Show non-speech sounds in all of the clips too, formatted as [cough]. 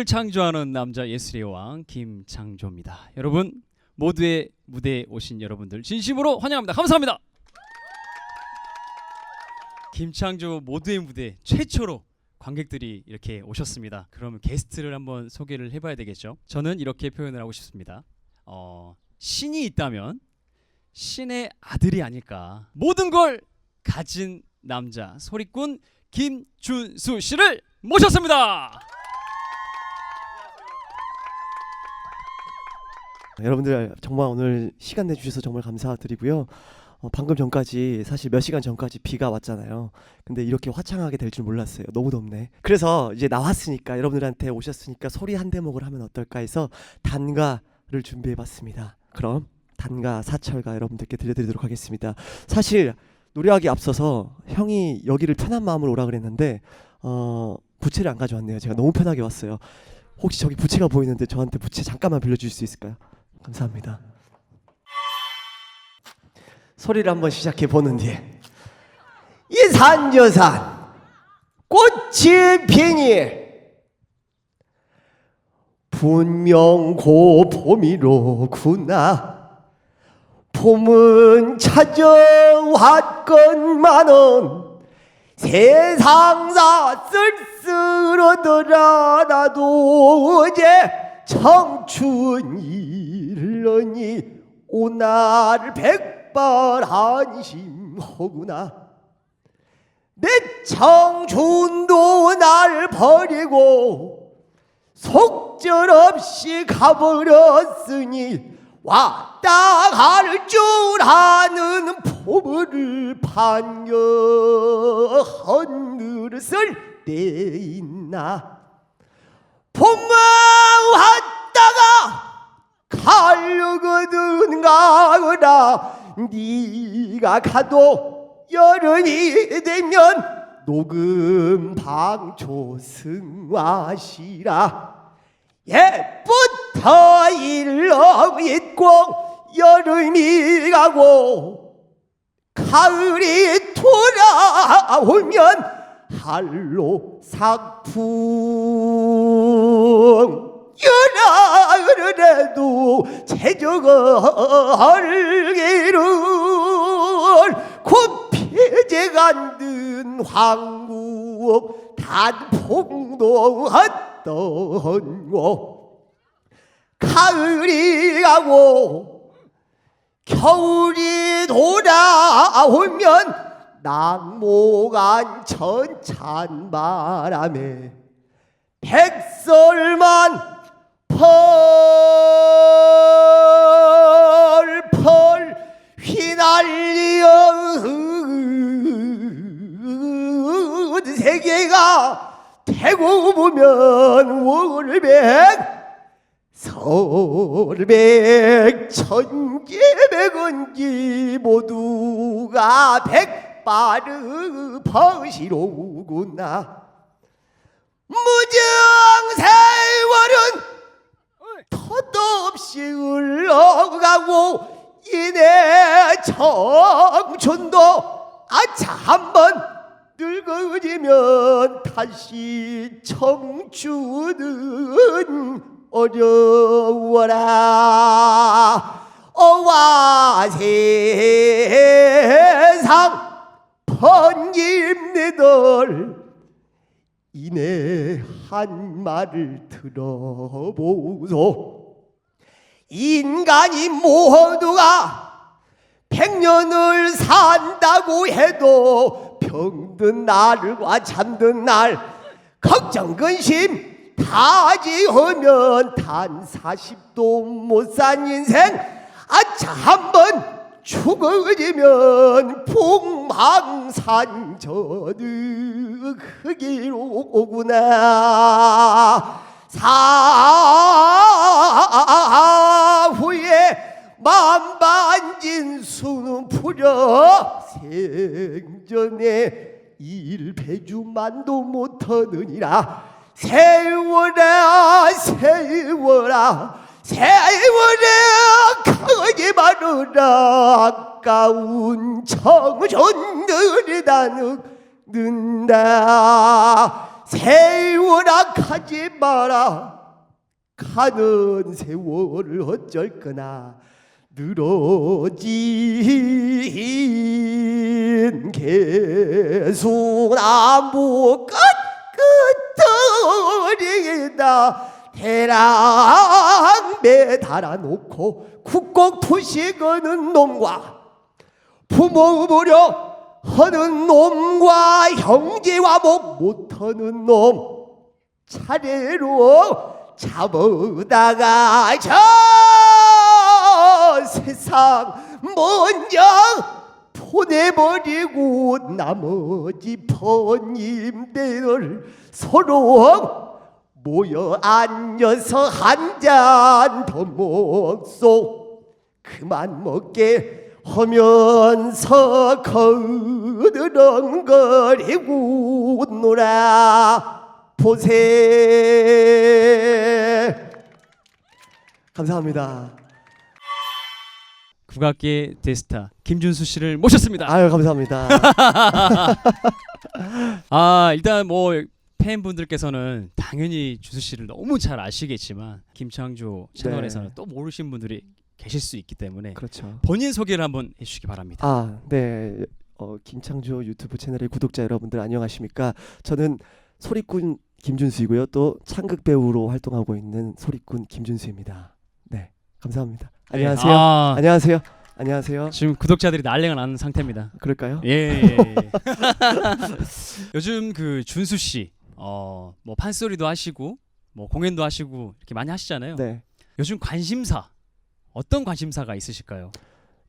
예술을 창조하는 남자 예술의 왕 김창조입니다. 여러분 모두의 무대에 오신 여러분들 진심으로 환영합니다. 감사합니다. 김창조 모두의 무대 최초로 관객들이 이렇게 오셨습니다. 그러면 게스트를 한번 소개를 해봐야 되겠죠. 저는 이렇게 표현을 하고 싶습니다. 어, 신이 있다면 신의 아들이 아닐까. 모든 걸 가진 남자 소리꾼 김준수 씨를 모셨습니다. 여러분들 정말 오늘 시간 내주셔서 정말 감사드리고요. 어, 방금 전까지 사실 몇 시간 전까지 비가 왔잖아요. 근데 이렇게 화창하게 될 줄 몰랐어요. 너무 덥네. 그래서 이제 나왔으니까 여러분들한테 오셨으니까 소리 한 대목을 하면 어떨까 해서 단가를 준비해봤습니다. 그럼 단가 사철가 여러분들께 들려드리도록 하겠습니다. 사실 노래하기 앞서서 형이 여기를 편한 마음으로 오라 그랬는데 어, 부채를 안 가져왔네요. 제가 너무 편하게 왔어요. 혹시 저기 부채가 보이는데 저한테 부채 잠깐만 빌려주실 수 있을까요? 감사합니다. 소리를 한번 시작해 보는 뒤에 이 산저산 꽃이 피니 분명 고 봄이로구나 봄은 찾아왔건만은 세상사 쓸쓸하더라 나도 어제 청춘 일러니 오날 백발 안심하구나. 내 청춘도 날 버리고 속절없이 가버렸으니 왔다 갈 줄 아는 봄을 반겨 하늘을 쓸 때 있나 왔 다가 가려거든 가거라 네가 가도 여름이 되면 녹음 방초 승화시라. 옛부터 일러 있고 여름이 가고 가을이 돌아오면 한로 상풍 연하을해도 제적을기를 굽히지 간든 황국 단풍도했던 곳 가을이 가고 겨울이 돌아오면 낙목한 천찬 바람에 백설만 펄펄 휘날리어 세계가 태고 보면 월백 서울백 천계백은지 모두가 백발의 벗이로구나. 무정 세월은 턱없이 흘러가고 이내 청춘도 아차 한번 늙어지면 다시 청춘은 어려워라. 어와 세상 번짐네들 이내 한 말을 들어보소. 인간이 모두가 백년을 산다고 해도 병든 날과 잠든 날 걱정 근심 다지하면 단 40도 못 산 인생. 아차 한번 죽어지면 풍망산저득 흑기로 오구나. 사후에 만반진 수는 풀려 생전에 일배주만도 못하느니라. 세월아 세월아 세월아 가지 말아라 아까운 청춘들이 다 늙는다. 세월아 가지 마라. 가는 세월을 어쩔 거나 늘어진 개수나무 끝끝들이다. 대랑 매달아 놓고 국공 투식하는 놈과 부모 부려 하는 놈과 형제와 목 못하는 놈 차례로 잡아다가 저 세상 먼저 보내버리고 나머지 번님들 서로 모여 앉아서 한 잔 더 먹소 그만 먹게 하면서 거드렁거리고 놀아 보세 감사합니다. 국악계 대스타 김준수 씨를 모셨습니다. 아유 감사합니다. [laughs] 아 일단 뭐 팬분들께서는 당연히 준수 씨를 너무 잘 아시겠지만 김창조 채널에서는 네. 또 모르신 분들이 계실 수 있기 때문에 그렇죠. 본인 소개를 한번 해주시기 바랍니다. 아, 네. 어, 김창조 유튜브 채널의 구독자 여러분들 안녕하십니까? 저는 소리꾼 김준수이고요. 또 창극 배우로 활동하고 있는 소리꾼 김준수입니다. 네, 감사합니다. 안녕하세요. 아, 안녕하세요. 안녕하세요. 지금 구독자들이 난리가 나는 상태입니다. 그럴까요? 예. 예, 예. [laughs] [laughs] 요즘 그 준수 씨, 어, 뭐 판소리도 하시고, 뭐 공연도 하시고 이렇게 많이 하시잖아요. 네. 요즘 관심사 어떤 관심사가 있으실까요?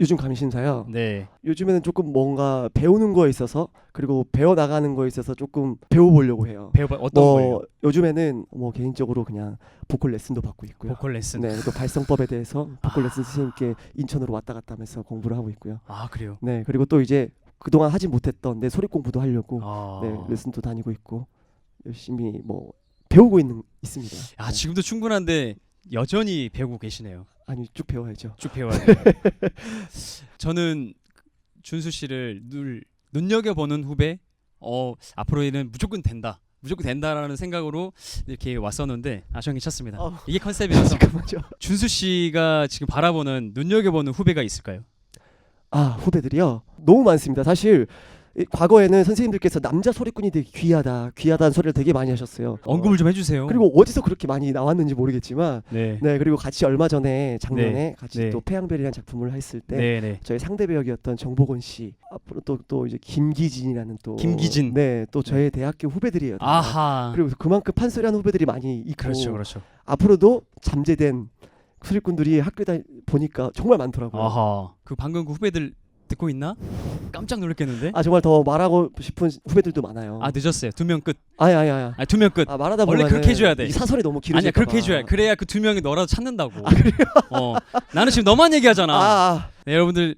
요즘 감신사요. 네. 요즘에는 조금 뭔가 배우는 거에 있어서 그리고 배워 나가는 거에 있어서 조금 배워보려고 해요. 배워봐 어떤 뭐 거예요? 요즘에는 뭐 개인적으로 그냥 보컬 레슨도 받고 있고요. 보컬 레슨. 네, 또 발성법에 대해서 [laughs] 보컬 아. 레슨 선생님께 인천으로 왔다 갔다 하면서 공부를 하고 있고요. 아 그래요. 네, 그리고 또 이제 그동안 하지 못했던 내 소리 공부도 하려고 아, 네, 레슨도 다니고 있고 열심히 뭐 배우고 있는 있습니다. 아 네. 지금도 충분한데 여전히 배우고 계시네요. 아니 쭉 배워야죠. 쭉 배워야 돼요. [laughs] 저는 준수 씨를 늘 눈여겨 보는 후배. 어 앞으로는 무조건 된다. 무조건 된다라는 생각으로 이렇게 왔었는데 아주 괜찮습니다. 어. 이게 컨셉이라서 [laughs] 잠깐만요. 준수 씨가 지금 바라보는 눈여겨 보는 후배가 있을까요? 아 후배들이요 너무 많습니다. 사실 이- 과거에는 선생님들께서 남자 소리꾼이 되게 귀하다, 귀하다는 소리를 되게 많이 하셨어요. 언급을 좀 해주세요. 어, 그리고 어디서 그렇게 많이 나왔는지 모르겠지만, 네, 네 그리고 같이 얼마 전에 작년에 네, 같이 네. 또 패양별이라는 작품을 했을 때 네, 네. 저희 상대 배역이었던 정보건 씨 앞으로 또 또 이제 김기진이라는 또 김기진. 네 또 저희 대학교 후배들이에요. 다. 아하. 그리고 그만큼 판소리하는 후배들이 많이 있고 그렇죠, 그렇죠. 앞으로도 잠재된 수리꾼들이 학교 다 보니까 정말 많더라고요. 아하. 그 방금 그 후배들 듣고 있나? 깜짝 놀랐겠는데? 아 정말 더 말하고 싶은 후배들도 많아요. 아 늦었어요. 두 명 끝. 아니 아니 아니. 아두 명 끝. 아 말하다 원래 보면 그렇게 해줘야 돼. 이 사설이 너무 길어질까 아니야 그렇게 봐. 해줘야 해. 그래야 그 두 명이 너라도 찾는다고. 어 나는 지금 너만 얘기하잖아. 아, 아, 네, 여러분들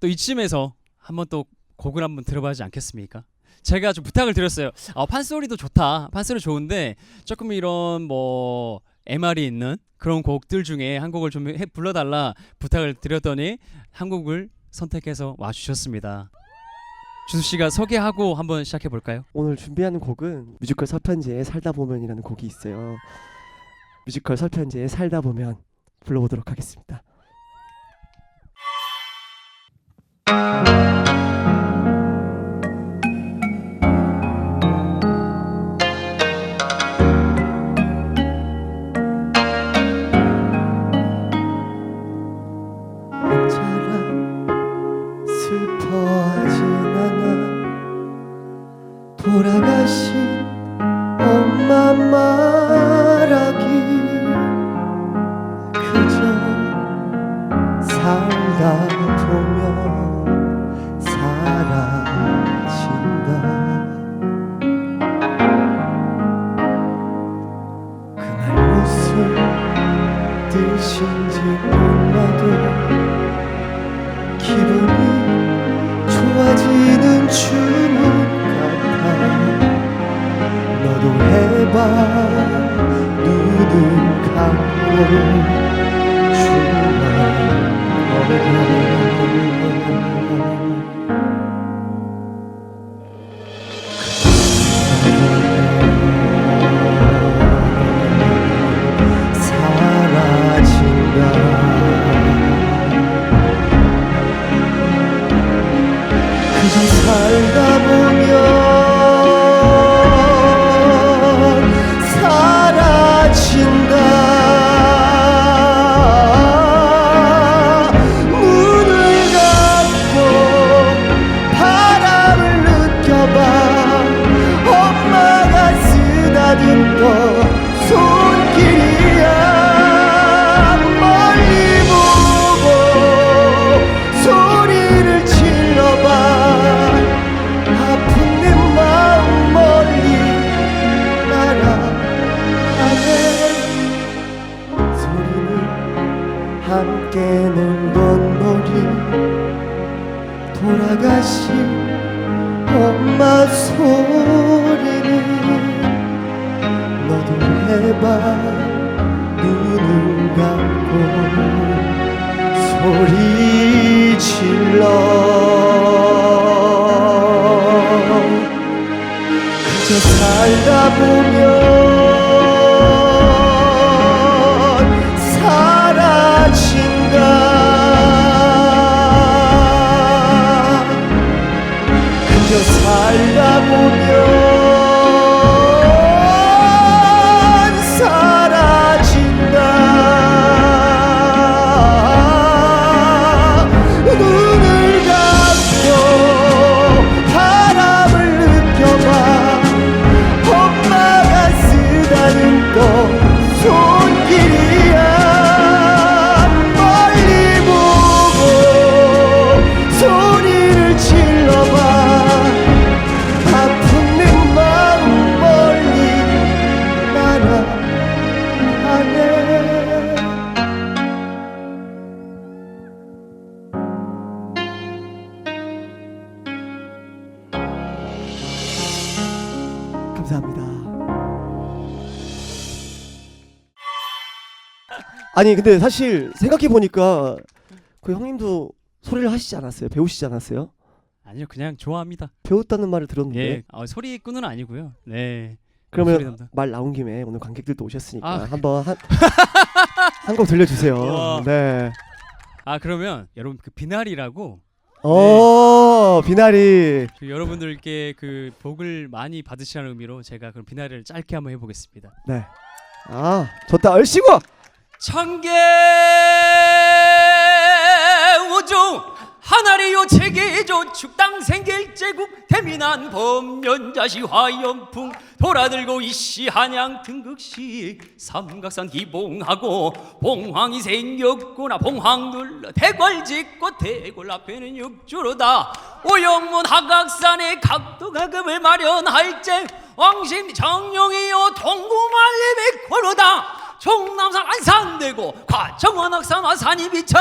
또 이쯤에서 한번 또 곡을 한번 들어봐야지 않겠습니까? 제가 좀 부탁을 드렸어요. 아, 판소리도 좋다. 판소리 좋은데 조금 이런 뭐 MR이 있는 그런 곡들 중에 한 곡을 좀 해, 불러달라 부탁을 드렸더니 한 곡을 선택해서 와주셨습니다. 준수 씨가 소개하고 한번 시작해 볼까요? 오늘 준비하는 곡은 뮤지컬 설편제의 살다 보면이라는 곡이 있어요. 뮤지컬 설편제의 살다 보면 불러보도록 하겠습니다. 돌아가 함 감사합니다. 아니 근데 사실 생각해 보니까 그 형님도 소리를 하시지 않았어요? 배우시지 않았어요? 아니요, 그냥 좋아합니다. 배웠다는 말을 들었는데 예, 어, 소리꾼은 아니고요. 네. 그러면 담당. 말 나온 김에 오늘 관객들도 오셨으니까 아. 한번 한 [laughs] 곡 들려주세요. 우와. 네. 아 그러면 여러분 그 비나리라고 어 비나리. 그 여러분들께 그 복을 많이 받으시라는 의미로 제가 그럼 비나리를 짧게 한번 해보겠습니다. 네. 아 좋다 얼씨구. 우주 하나리요 체계조 축당 생길 제국 대민한 범연자시 화염풍 돌아들고 이씨 한양 등극시 삼각산 기봉하고 봉황이 생겼구나. 봉황 눌러 대궐 짓고 대궐 앞에는 육주로다. 오영문 하각산에 각도가급을 마련할 때 왕심 정령이요 동구만리 백호로다 종남산 안산대고 과정원 학산 화산이 비쳐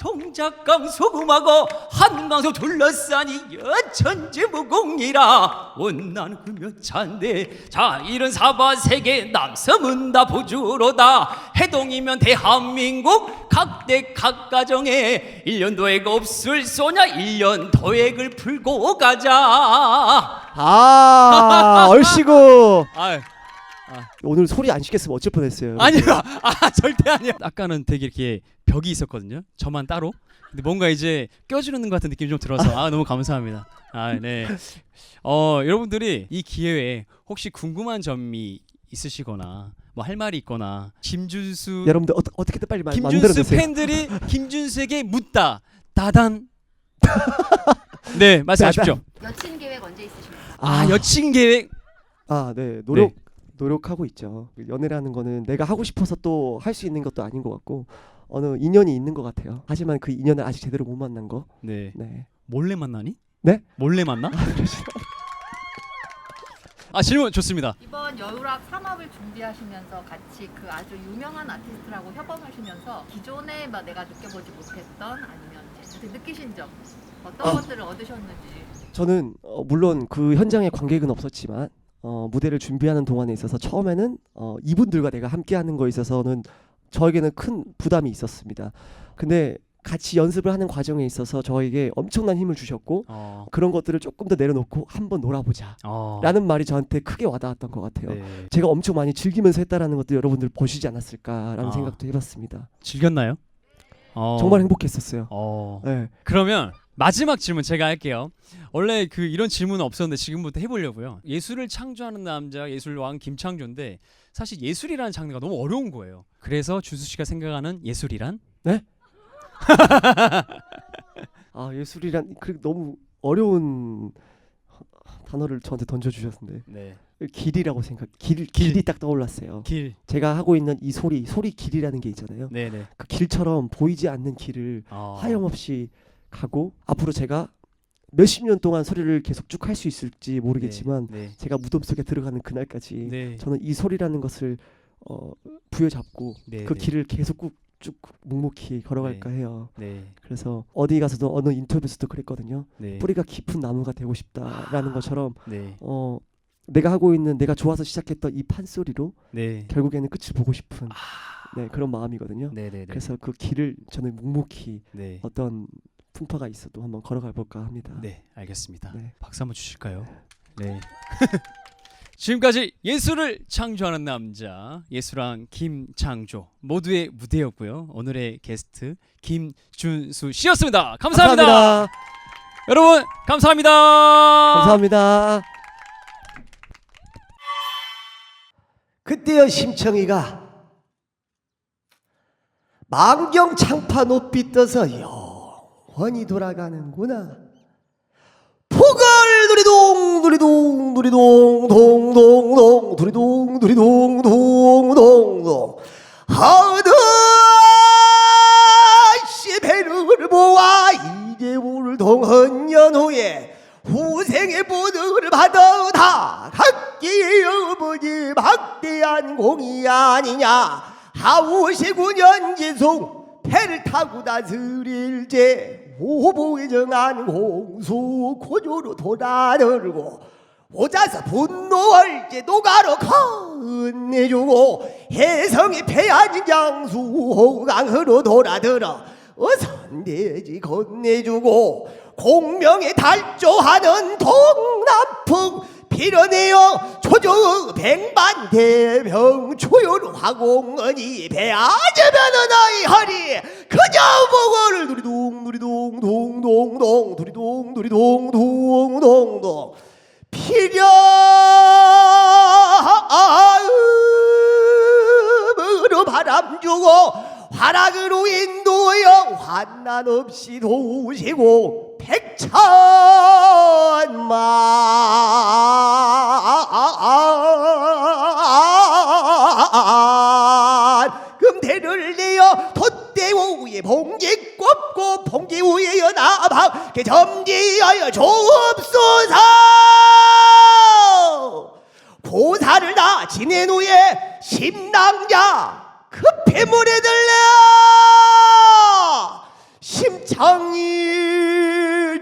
동작강 소금하고 한강서 둘러싸니 여천지 무공이라 원난 금여찬데 자 이런 사바 세계 남섬은 다 부주로다. 해동이면 대한민국 각대 각가정에 일년 도액 없을 소냐 일년 도액을 풀고 가자. 아 얼씨구. [laughs] 아유 오늘 소리 안 시켰으면 어쩔 뻔했어요. 아니요, [laughs] 아 절대 아니요. 아까는 되게 이렇게 벽이 있었거든요. 저만 따로. 근데 뭔가 이제 껴주는 것 같은 느낌이 좀 들어서 아 너무 감사합니다. 아 네. 어 여러분들이 이 기회에 혹시 궁금한 점이 있으시거나 뭐 할 말이 있거나 김준수 여러분들 어, 어떻게든 빨리 마, 김준수 만들어내세요. 팬들이 김준수에게 묻다 다단. 네 말씀하십시오. 여친 계획 언제 있으십니까? 아 여친 계획. 아, 네. 노력 노력하고 있죠. 연애라는 거는 내가 하고 싶어서 또 할 수 있는 것도 아닌 것 같고 어느 인연이 있는 것 같아요. 하지만 그 인연을 아직 제대로 못 만난 거. 네. 네. 몰래 만나니? 네? 몰래 만나? 아 질문 좋습니다. 이번 여유락 산업을 준비하시면서 같이 그 아주 유명한 아티스트라고 협업하시면서 기존에 막 내가 느껴보지 못했던 아니면 이제 느끼신 점 어떤 어. 것들을 얻으셨는지 저는 어, 물론 그 현장에 관객은 없었지만 어, 무대를 준비하는 동안에 있어서 처음에는 어, 이분들과 내가 함께하는 거에 있어서는 저에게는 큰 부담이 있었습니다. 근데 같이 연습을 하는 과정에 있어서 저에게 엄청난 힘을 주셨고 어. 그런 것들을 조금 더 내려놓고 한번 놀아보자 어. 라는 말이 저한테 크게 와닿았던 것 같아요. 네. 제가 엄청 많이 즐기면서 했다라는 것도 여러분들 보시지 않았을까라는 아. 생각도 해봤습니다. 즐겼나요? 어. 정말 행복했었어요. 어. 네. 그러면 마지막 질문 제가 할게요. 원래 그 이런 질문은 없었는데 지금부터 해보려고요. 예술을 창조하는 남자 예술왕 김창조인데 사실 예술이라는 장르가 너무 어려운 거예요. 그래서 주수 씨가 생각하는 예술이란? [laughs] 아 예술이란 그 너무 어려운 단어를 저한테 던져주셨는데 네. 길이라고 생각 길 길이 딱 떠올랐어요. 길. 제가 하고 있는 이 소리 소리 길이라는 게 있잖아요. 네네. 그 길처럼 보이지 않는 길을 어. 하염없이 가고 앞으로 제가 몇십 년 동안 소리를 계속 쭉 할 수 있을지 모르겠지만 네. 제가 무덤 속에 들어가는 그날까지 네. 저는 이 소리라는 것을 어, 부여잡고 네. 그 네. 길을 계속 꾹 쭉 묵묵히 걸어갈까 해요. 네. 그래서 어디 가서도 어느 인터뷰에서도 그랬거든요. 네. 뿌리가 깊은 나무가 되고 싶다라는 것처럼 네. 어 내가 하고 있는 내가 좋아서 시작했던 이 판소리로 네. 결국에는 끝을 보고 싶은 아. 네, 그런 마음이거든요. 네, 네, 네. 그래서 그 길을 저는 묵묵히 네. 어떤 풍파가 있어도 한번 걸어가 볼까 합니다. 네, 알겠습니다. 네. 박수 한번 주실까요? 네. [laughs] 지금까지 예술을 창조하는 남자 예술왕 김창조 모두의 무대였고요. 오늘의 게스트 김준수 씨였습니다. 감사합니다. 감사합니다. 여러분 감사합니다. 감사합니다. 그때여 심청이가 만경 창파 높이 떠서 영 원히 돌아가는구나. 포걸 누리동 누리동 누리동 동동동 누리동 누리동 동동동. 하드씨 배를 보아 이제 울동 헌년 후에 후생의 보들을 받아 다 각기 어머니 막대한 공이 아니냐. 하우시구년 지송 배를 타고 다스릴 제 오보에 정한 공수 고조로 돌아들고 오자서 분노할 때 노가로 건네주고 해성이 패한 장수 호강으로 돌아들어 어선대지 건네주고 공명에 달조하는 동남풍 빌어내어 조조 백만 대병 초연 화공언이 배아저면은 너희 허리. 그저 보고를 누리동 누리동 동동동 누리동 누리동 동동동 필요 으로 바람 주고 화락으로 인도여 환난 없이 도우시고 백천만 연하방 개점지하여 조업소서. 고사를 다 지낸 후에 심낭자 급히 물에 들려. 심창이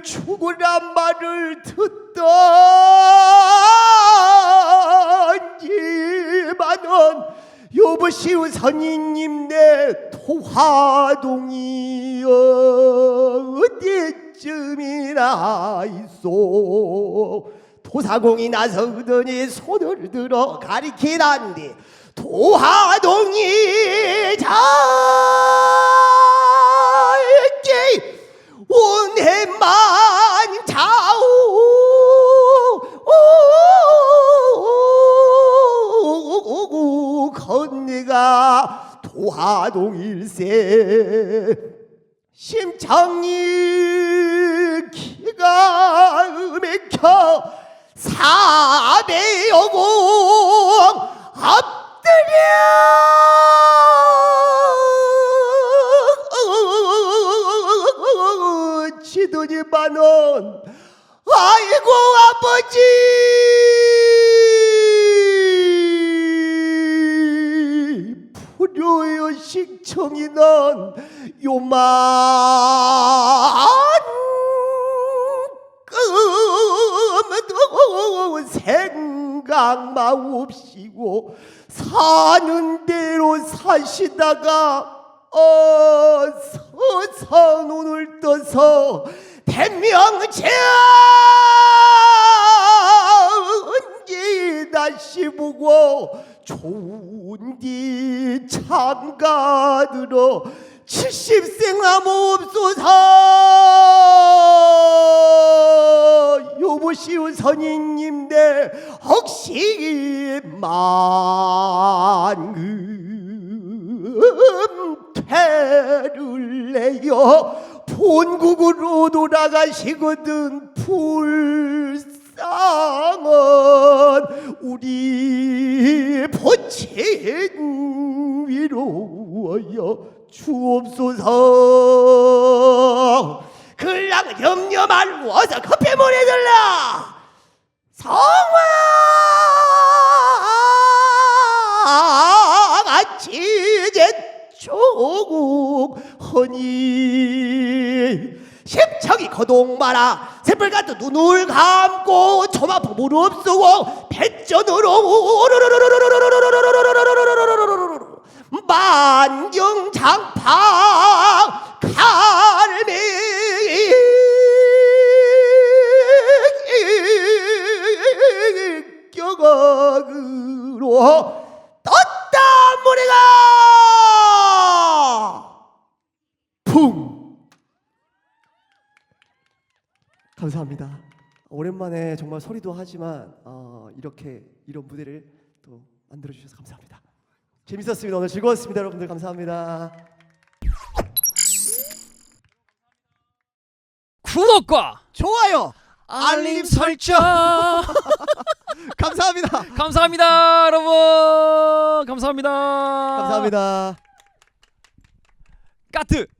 죽으란 말을 듣던지만은 여보시우 선인님 내 토화동이여 어디 쯤이나 있소. 토사공이 나서더니 손을 들어 가리키란디 도하동이 잘게 온해만 좌우. 건네가 도하동 일세 심창이 기가 막혀 사배여공 엎드려. 치더니만은 아이고 아버지. 불효여 식청이 난 요만 끔도 생각만 없이고 사는 대로 사시다가 어 서서 눈을 떠서 대명체 언제 다시 보고 좋은 뒤 참가 들어 칠십생아 몹소서! 여보시오 선인님들 혹시 만금 퇴를 내어 본국으로 돌아가시거든 불쌍한 우리 보친 어서 커피 물에 들라 성화 같이 이제 조국하니. 심청이 거동마라. 새빨간 눈을 감고 조마포 무릎 쓰고 배전으로 만경장파 갈매 감사합니다. 오랜만에 정말 소리도 하지만 어, 이렇게 이런 무대를 또 만들어 주셔서 감사합니다. 재밌었습니다. 오늘 즐거웠습니다. 여러분들 감사합니다. 구독과 좋아요. 알림 설정 [laughs] 감사합니다. 감사합니다 여러분 감사합니다 감사합니다. 까트